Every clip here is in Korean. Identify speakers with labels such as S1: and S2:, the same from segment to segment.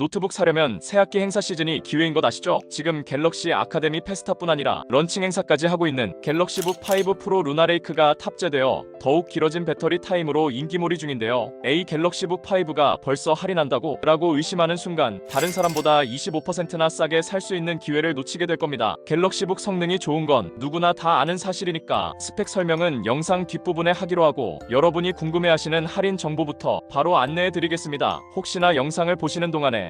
S1: 노트북 사려면 새학기 행사 시즌이 기회인 것 아시죠? 지금 갤럭시 아카데미 페스타뿐 아니라 런칭 행사까지 하고 있는 갤럭시 북 5 프로 루나레이크가 탑재되어 더욱 길어진 배터리 타임으로 인기몰이 중인데요. A 갤럭시 북 5가 벌써 할인한다고? 라고 의심하는 순간 다른 사람보다 25%나 싸게 살 수 있는 기회를 놓치게 될 겁니다. 갤럭시 북 성능이 좋은 건 누구나 다 아는 사실이니까 스펙 설명은 영상 뒷부분에 하기로 하고 여러분이 궁금해하시는 할인 정보부터 바로 안내해 드리겠습니다. 혹시나 영상을 보시는 동안에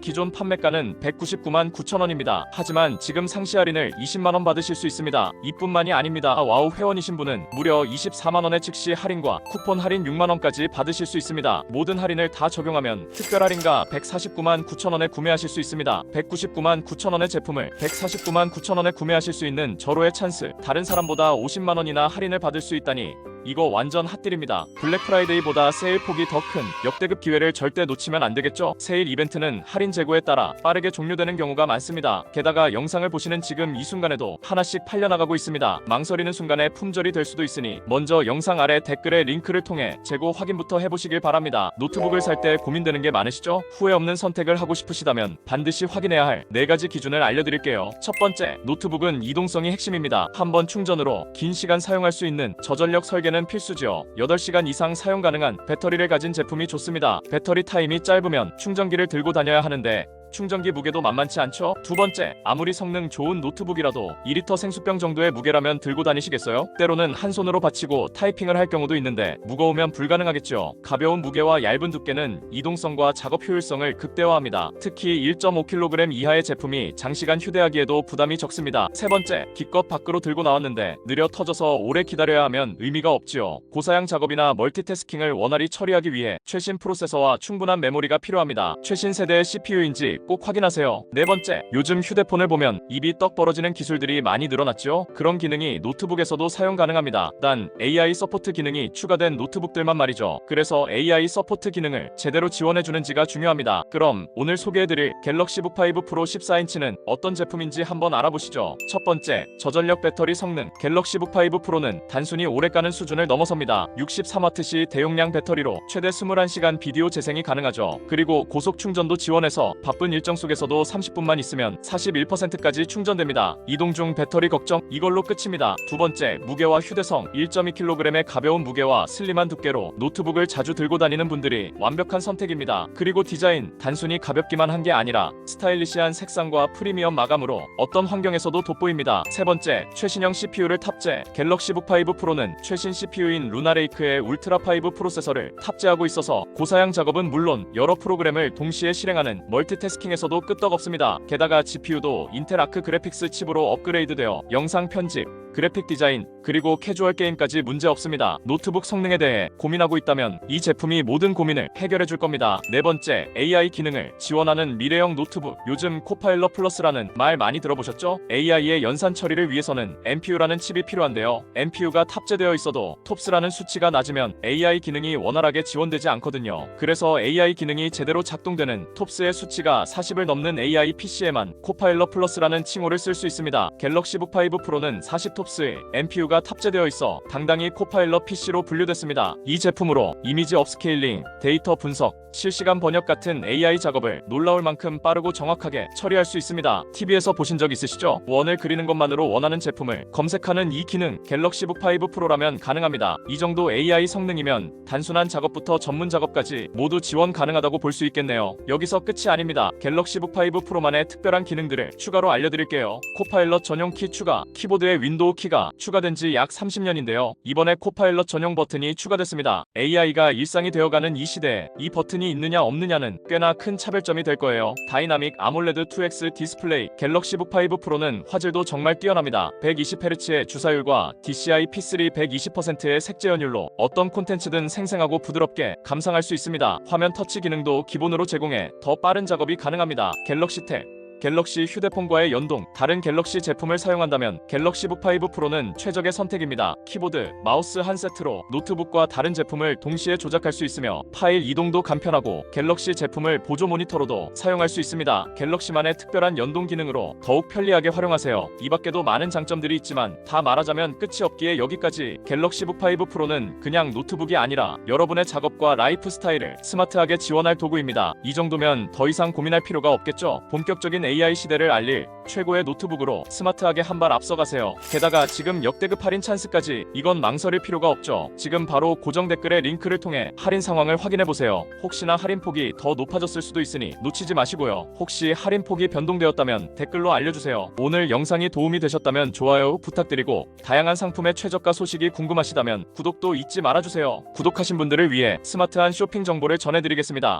S1: 기존 판매가는 199만 9천원입니다. 하지만 지금 상시 할인을 20만원 받으실 수 있습니다. 이뿐만이 아닙니다. 와우 회원이신 분은 무려 24만원의 즉시 할인과 쿠폰 할인 6만원까지 받으실 수 있습니다. 모든 할인을 다 적용하면 특별 할인가 149만 9천원에 구매하실 수 있습니다. 199만 9천원의 제품을 149만 9천원에 구매하실 수 있는 절호의 찬스. 다른 사람보다 50만원이나 할인을 받을 수 있다니 이거 완전 핫딜입니다. 블랙 프라이데이보다 세일 폭이 더 큰 역대급 기회를 절대 놓치면 안 되겠죠? 세일 이벤트는 할인 재고에 따라 빠르게 종료되는 경우가 많습니다. 게다가 영상을 보시는 지금 이 순간에도 하나씩 팔려나가고 있습니다. 망설이는 순간에 품절이 될 수도 있으니 먼저 영상 아래 댓글에 링크를 통해 재고 확인부터 해보시길 바랍니다. 노트북을 살 때 고민되는 게 많으시죠? 후회 없는 선택을 하고 싶으시다면 반드시 확인해야 할 네 가지 기준을 알려드릴게요. 첫 번째, 노트북은 이동성이 핵심입니다. 한 번 충전으로 긴 시간 사용할 수 있는 저전력 설계는 필수죠. 8시간 이상 사용 가능한 배터리를 가진 제품이 좋습니다. 배터리 타임이 짧으면 충전기를 들고 다녀야 하는데 충전기 무게도 만만치 않죠? 두 번째, 아무리 성능 좋은 노트북이라도 2리터 생수병 정도의 무게라면 들고 다니시겠어요? 때로는 한 손으로 받치고 타이핑을 할 경우도 있는데 무거우면 불가능하겠죠. 가벼운 무게와 얇은 두께는 이동성과 작업 효율성을 극대화합니다. 특히 1.5kg 이하의 제품이 장시간 휴대하기에도 부담이 적습니다. 세 번째, 기껏 밖으로 들고 나왔는데 느려 터져서 오래 기다려야 하면 의미가 없지요. 고사양 작업이나 멀티태스킹을 원활히 처리하기 위해 최신 프로세서와 충분한 메모리가 필요합니다. 최신 세대의 CPU인지 꼭 확인하세요. 네 번째, 요즘 휴대폰을 보면 입이 떡 벌어지는 기술들이 많이 늘어났죠. 그런 기능이 노트북에서도 사용 가능합니다. 단 AI 서포트 기능이 추가된 노트북들만 말이죠. 그래서 AI 서포트 기능을 제대로 지원해주는지가 중요합니다. 그럼 오늘 소개해드릴 갤럭시북 5 프로 14인치는 어떤 제품인지 한번 알아보시죠. 첫 번째, 저전력 배터리 성능. 갤럭시북 5 프로는 단순히 오래 가는 수준을 넘어섭니다. 63W시 대용량 배터리로 최대 21시간 비디오 재생이 가능하죠. 그리고 고속 충전도 지원해서 바쁜 일정 속에서도 30분만 있으면 41%까지 충전됩니다. 이동 중 배터리 걱정 이걸로 끝입니다. 두 번째, 무게와 휴대성 1.2kg의 가벼운 무게와 슬림한 두께로 노트북을 자주 들고 다니는 분들이 완벽한 선택입니다. 그리고 디자인 단순히 가볍기만 한 게 아니라 스타일리시한 색상과 프리미엄 마감으로 어떤 환경에서도 돋보입니다. 세 번째, 최신형 CPU를 탑재. 갤럭시 북 5 프로는 최신 CPU인 루나레이크의 울트라 5 프로세서를 탑재하고 있어서 고사양 작업은 물론 여러 프로그램을 동시에 실행하는 멀티태스킹 에서도 끄떡없습니다. 게다가 GPU도 인텔 아크 그래픽스 칩으로 업그레이드되어 영상 편집, 그래픽 디자인, 그리고 캐주얼 게임까지 문제 없습니다. 노트북 성능에 대해 고민하고 있다면 이 제품이 모든 고민을 해결해 줄 겁니다. 네 번째, AI 기능을 지원하는 미래형 노트북. 요즘 코파일럿 플러스라는 말 많이 들어보셨죠? AI의 연산 처리를 위해서는 NPU라는 칩이 필요한데요. NPU가 탑재되어 있어도 톱스라는 수치가 낮으면 AI 기능이 원활하게 지원되지 않거든요. 그래서 AI 기능이 제대로 작동되는 톱스의 수치가 40을 넘는 AI PC에만 코파일럿 플러스라는 칭호를 쓸 수 있습니다. 갤럭시북 5 프로는 40톱 스에 NPU가 탑재되어 있어 당당히 코파일럿 PC로 분류됐습니다. 이 제품으로 이미지 업스케일링, 데이터 분석, 실시간 번역 같은 AI 작업을 놀라울 만큼 빠르고 정확하게 처리할 수 있습니다. TV에서 보신 적 있으시죠? 원을 그리는 것만으로 원하는 제품을 검색하는 이 기능 갤럭시북 5 프로라면 가능합니다. 이 정도 AI 성능이면 단순한 작업부터 전문 작업까지 모두 지원 가능하다고 볼 수 있겠네요. 여기서 끝이 아닙니다. 갤럭시북 5 프로만의 특별한 기능들을 추가로 알려드릴게요. 코파일럿 전용 키 추가, 키보드에 윈도우 키가 추가된 지 약 30년인데요. 이번에 코파일럿 전용 버튼이 추가됐습니다. AI가 일상이 되어가는 이 시대에 이 버튼이 있느냐 없느냐는 꽤나 큰 차별점이 될 거예요. 다이나믹 아몰레드 2X 디스플레이 갤럭시북 5 프로는 화질도 정말 뛰어납니다. 120Hz의 주사율과 DCI P3 120%의 색재현율로 어떤 콘텐츠든 생생하고 부드럽게 감상할 수 있습니다. 화면 터치 기능도 기본으로 제공해 더 빠른 작업이 가능합니다. 갤럭시 탭 갤럭시 휴대폰과의 연동, 다른 갤럭시 제품을 사용한다면 갤럭시 북 5 프로는 최적의 선택입니다. 키보드, 마우스 한 세트로 노트북과 다른 제품을 동시에 조작할 수 있으며 파일 이동도 간편하고 갤럭시 제품을 보조 모니터로도 사용할 수 있습니다. 갤럭시만의 특별한 연동 기능으로 더욱 편리하게 활용하세요. 이 밖에도 많은 장점들이 있지만 다 말하자면 끝이 없기에 여기까지 갤럭시 북 5 프로는 그냥 노트북이 아니라 여러분의 작업과 라이프 스타일을 스마트하게 지원할 도구입니다. 이 정도면 더 이상 고민할 필요가 없겠죠. 본격적인 AI 시대를 알릴 최고의 노트북으로 스마트하게 한 발 앞서가세요. 게다가 지금 역대급 할인 찬스까지 이건 망설일 필요가 없죠. 지금 바로 고정 댓글의 링크를 통해 할인 상황을 확인해 보세요. 혹시나 할인 폭이 더 높아졌을 수도 있으니 놓치지 마시고요. 혹시 할인 폭이 변동되었다면 댓글로 알려주세요. 오늘 영상이 도움이 되셨다면 좋아요 부탁드리고 다양한 상품의 최저가 소식이 궁금하시다면 구독도 잊지 말아주세요. 구독하신 분들을 위해 스마트한 쇼핑 정보를 전해드리겠습니다.